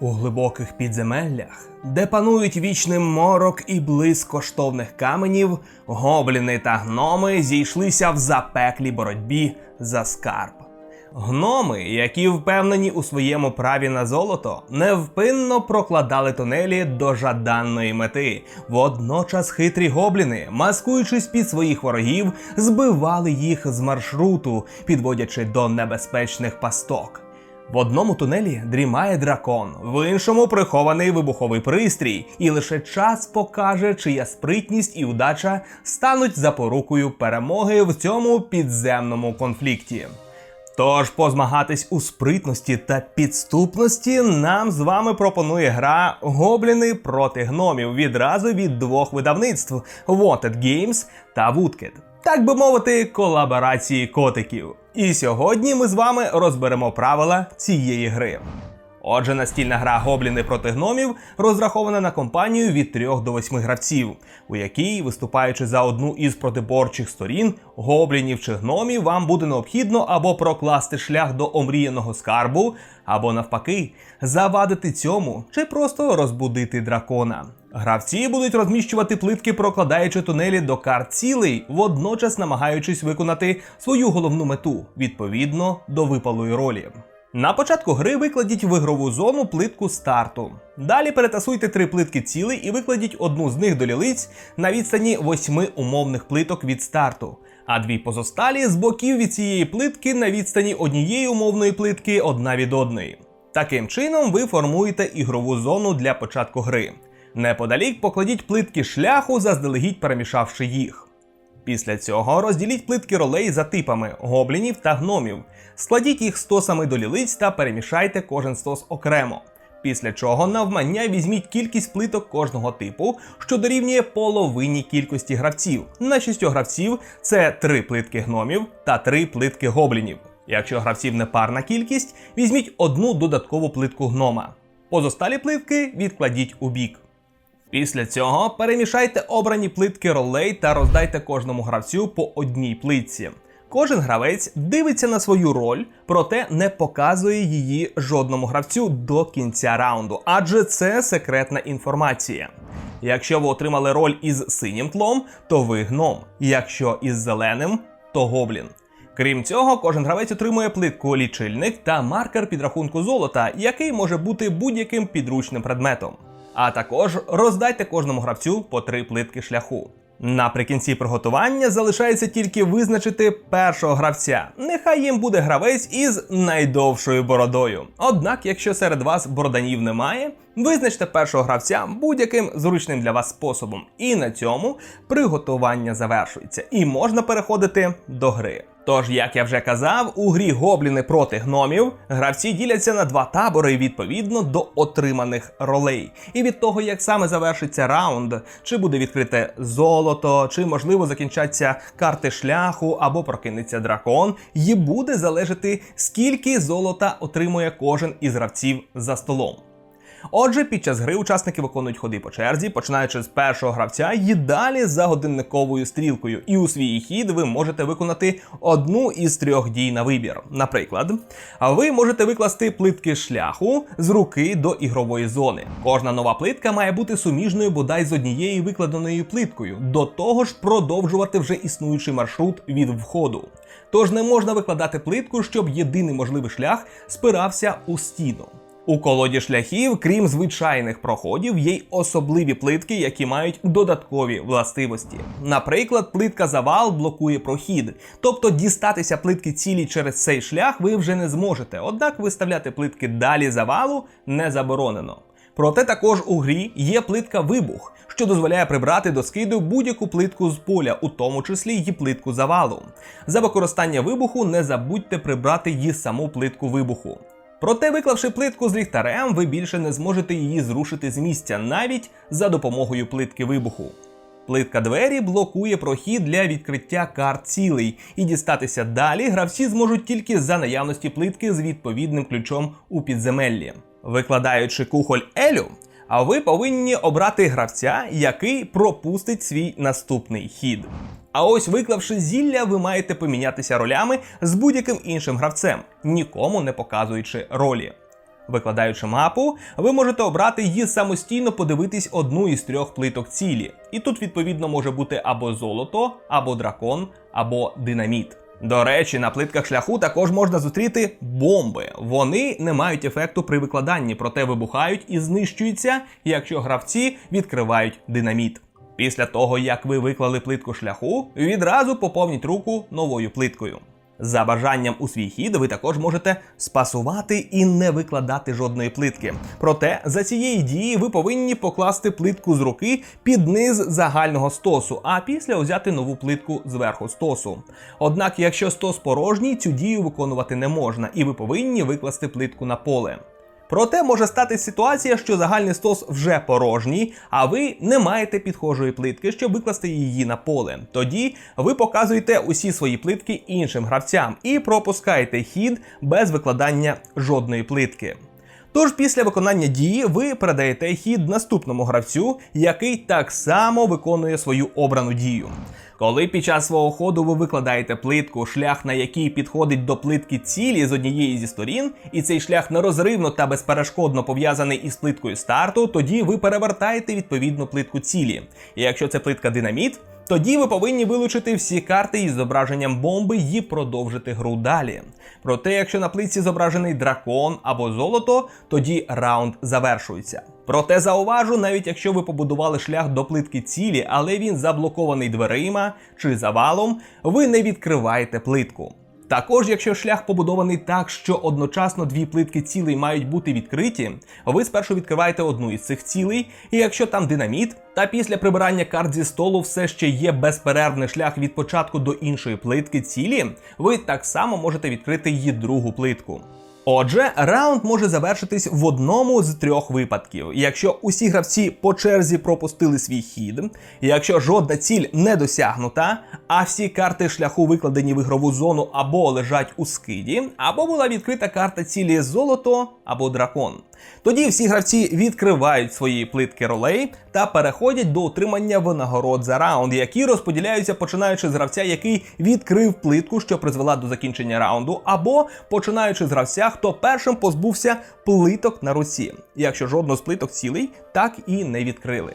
У глибоких підземеллях, де панують вічний морок і блиск коштовних каменів, гобліни та гноми зійшлися в запеклій боротьбі за скарб. Гноми, які впевнені у своєму праві на золото, невпинно прокладали тунелі до жаданої мети. Водночас хитрі гобліни, маскуючись під своїх ворогів, збивали їх з маршруту, підводячи до небезпечних пасток. В одному тунелі дрімає дракон, в іншому прихований вибуховий пристрій, і лише час покаже, чия спритність і удача стануть запорукою перемоги в цьому підземному конфлікті. Тож позмагатись у спритності та підступності нам з вами пропонує гра Гобліни проти гномів відразу від двох видавництв Wanted Games та Woodkid. Так би мовити, колаборації котиків. І сьогодні ми з вами розберемо правила цієї гри. Отже, настільна гра Гобліни проти гномів розрахована на компанію від 3 до 8 гравців, у якій, виступаючи за одну із протиборчих сторін, гоблінів чи гномів, вам буде необхідно або прокласти шлях до омріяного скарбу, або навпаки, завадити цьому чи просто розбудити дракона. Гравці будуть розміщувати плитки, прокладаючи тунелі до карт цілей, водночас намагаючись виконати свою головну мету відповідно до випалої ролі. На початку гри викладіть в ігрову зону плитку старту. Далі перетасуйте три плитки цілей і викладіть одну з них до лілиць на відстані восьми умовних плиток від старту, а дві позосталі з боків від цієї плитки на відстані однієї умовної плитки одна від одної. Таким чином ви формуєте ігрову зону для початку гри. Неподалік покладіть плитки шляху, заздалегідь перемішавши їх. Після цього розділіть плитки ролей за типами гоблінів та гномів. Складіть їх стосами до лілиць та перемішайте кожен стос окремо. Після чого навмання візьміть кількість плиток кожного типу, що дорівнює половині кількості гравців. На 6 гравців це 3 плитки гномів та 3 плитки гоблінів. Якщо гравців не парна кількість, візьміть одну додаткову плитку гнома. Позосталі плитки відкладіть у бік. Після цього перемішайте обрані плитки ролей та роздайте кожному гравцю по одній плитці. Кожен гравець дивиться на свою роль, проте не показує її жодному гравцю до кінця раунду, адже це секретна інформація. Якщо ви отримали роль із синім тлом, то ви гном. Якщо із зеленим, то гоблін. Крім цього, кожен гравець отримує плитку лічильник та маркер підрахунку золота, який може бути будь-яким підручним предметом. А також роздайте кожному гравцю по три плитки шляху. Наприкінці приготування залишається тільки визначити першого гравця. Нехай їм буде гравець із найдовшою бородою. Однак, якщо серед вас бороданів немає, визначте першого гравця будь-яким зручним для вас способом. І на цьому приготування завершується, і можна переходити до гри. Тож, як я вже казав, у грі гобліни проти гномів гравці діляться на два табори відповідно до отриманих ролей. І від того, як саме завершиться раунд, чи буде відкрите золото, чи можливо закінчаться карти шляху або прокинеться дракон, і буде залежати, скільки золота отримує кожен із гравців за столом. Отже, під час гри учасники виконують ходи по черзі, починаючи з першого гравця і далі за годинниковою стрілкою. І у свій хід ви можете виконати одну із трьох дій на вибір. Наприклад, ви можете викласти плитки шляху з руки до ігрової зони. Кожна нова плитка має бути суміжною бодай з однією викладеною плиткою, до того ж продовжувати вже існуючий маршрут від входу. Тож не можна викладати плитку, щоб єдиний можливий шлях спирався у стіну. У колоді шляхів, крім звичайних проходів, є й особливі плитки, які мають додаткові властивості. Наприклад, плитка завал блокує прохід, тобто дістатися плитки цілі через цей шлях ви вже не зможете, однак виставляти плитки далі завалу не заборонено. Проте також у грі є плитка вибух, що дозволяє прибрати до скиду будь-яку плитку з поля, у тому числі й плитку завалу. За використання вибуху не забудьте прибрати її саму плитку вибуху. Проте, виклавши плитку з ліхтарем, ви більше не зможете її зрушити з місця навіть за допомогою плитки вибуху. Плитка двері блокує прохід для відкриття карт цілей, і дістатися далі гравці зможуть тільки за наявності плитки з відповідним ключом у підземеллі. Викладаючи кухоль Елю, а ви повинні обрати гравця, який пропустить свій наступний хід. А ось виклавши зілля, ви маєте помінятися ролями з будь-яким іншим гравцем, нікому не показуючи ролі. Викладаючи мапу, ви можете обрати і самостійно подивитись одну із трьох плиток цілі. І тут, відповідно, може бути або золото, або дракон, або динаміт. До речі, на плитках шляху також можна зустріти бомби. Вони не мають ефекту при викладанні, проте вибухають і знищуються, якщо гравці відкривають динаміт. Після того, як ви виклали плитку шляху, відразу поповніть руку новою плиткою. За бажанням у свій хід ви також можете спасувати і не викладати жодної плитки. Проте за цієї дії ви повинні покласти плитку з руки під низ загального стосу, а після взяти нову плитку зверху стосу. Однак, якщо стос порожній, цю дію виконувати не можна, і ви повинні викласти плитку на поле. Проте може стати ситуація, що загальний стос вже порожній, а ви не маєте підхожої плитки, щоб викласти її на поле. Тоді ви показуєте усі свої плитки іншим гравцям і пропускаєте хід без викладання жодної плитки. Тож після виконання дії ви передаєте хід наступному гравцю, який так само виконує свою обрану дію. Коли під час свого ходу ви викладаєте плитку, шлях на який підходить до плитки цілі з однієї зі сторін, і цей шлях нерозривно та безперешкодно пов'язаний із плиткою старту, тоді ви перевертаєте відповідну плитку цілі. І якщо це плитка динаміт, тоді ви повинні вилучити всі карти із зображенням бомби і продовжити гру далі. Проте, якщо на плитці зображений дракон або золото, тоді раунд завершується. Проте зауважу, навіть якщо ви побудували шлях до плитки цілі, але він заблокований дверима чи завалом, ви не відкриваєте плитку. Також, якщо шлях побудований так, що одночасно дві плитки цілей мають бути відкриті, ви спершу відкриваєте одну із цих цілей, і якщо там динаміт, та після прибирання карт зі столу все ще є безперервний шлях від початку до іншої плитки цілі, ви так само можете відкрити її другу плитку. Отже, раунд може завершитись в одному з трьох випадків: якщо усі гравці по черзі пропустили свій хід, якщо жодна ціль не досягнута, а всі карти шляху викладені в ігрову зону або лежать у скиді, або була відкрита карта цілі золото або дракон. Тоді всі гравці відкривають свої плитки ролей та переходять до отримання винагород за раунд, які розподіляються починаючи з гравця, який відкрив плитку, що призвела до закінчення раунду, або починаючи з гравця, хто першим позбувся плиток на руці, якщо жодну з плиток цілий так і не відкрили.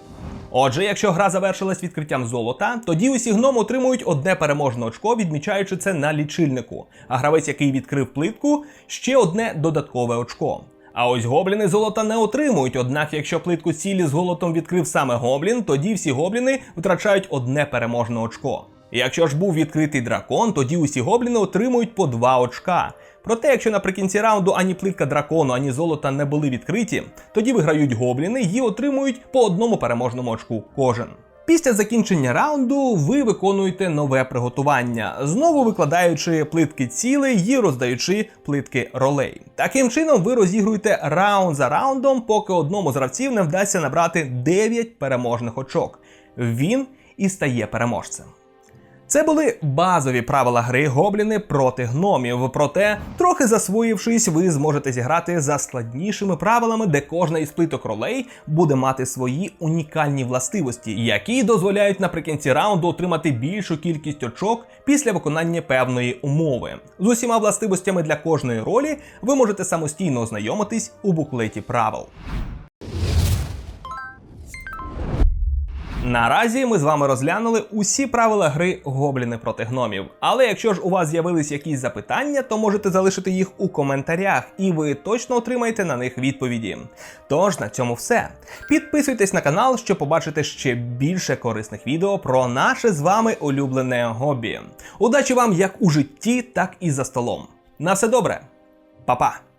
Отже, якщо гра завершилась відкриттям золота, тоді усі гном отримують одне переможне очко, відмічаючи це на лічильнику. А гравець, який відкрив плитку, ще одне додаткове очко. А ось гобліни золота не отримують. Однак, якщо плитку цілі з золотом відкрив саме гоблін, тоді всі гобліни втрачають одне переможне очко. Якщо ж був відкритий дракон, тоді усі гобліни отримують по два очка. Проте, якщо наприкінці раунду ані плитка дракону, ані золота не були відкриті, тоді виграють гобліни і отримують по одному переможному очку кожен. Після закінчення раунду ви виконуєте нове приготування, знову викладаючи плитки цілей і роздаючи плитки ролей. Таким чином, ви розігруєте раунд за раундом, поки одному з гравців не вдасться набрати 9 переможних очок. Він і стає переможцем. Це були базові правила гри гобліни проти гномів. Проте, трохи засвоївшись, ви зможете зіграти за складнішими правилами, де кожна із плиток ролей буде мати свої унікальні властивості, які дозволяють наприкінці раунду отримати більшу кількість очок після виконання певної умови. З усіма властивостями для кожної ролі ви можете самостійно ознайомитись у буклеті правил. Наразі ми з вами розглянули усі правила гри гобліни проти гномів. Але якщо ж у вас з'явились якісь запитання, то можете залишити їх у коментарях, і ви точно отримаєте на них відповіді. Тож на цьому все. Підписуйтесь на канал, щоб побачити ще більше корисних відео про наше з вами улюблене хобі. Удачі вам як у житті, так і за столом. На все добре, Па-па!